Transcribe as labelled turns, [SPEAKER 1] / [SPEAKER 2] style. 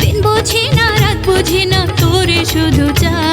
[SPEAKER 1] দিন বুঝি না রাত বুঝি না তোরে শুধু চাই।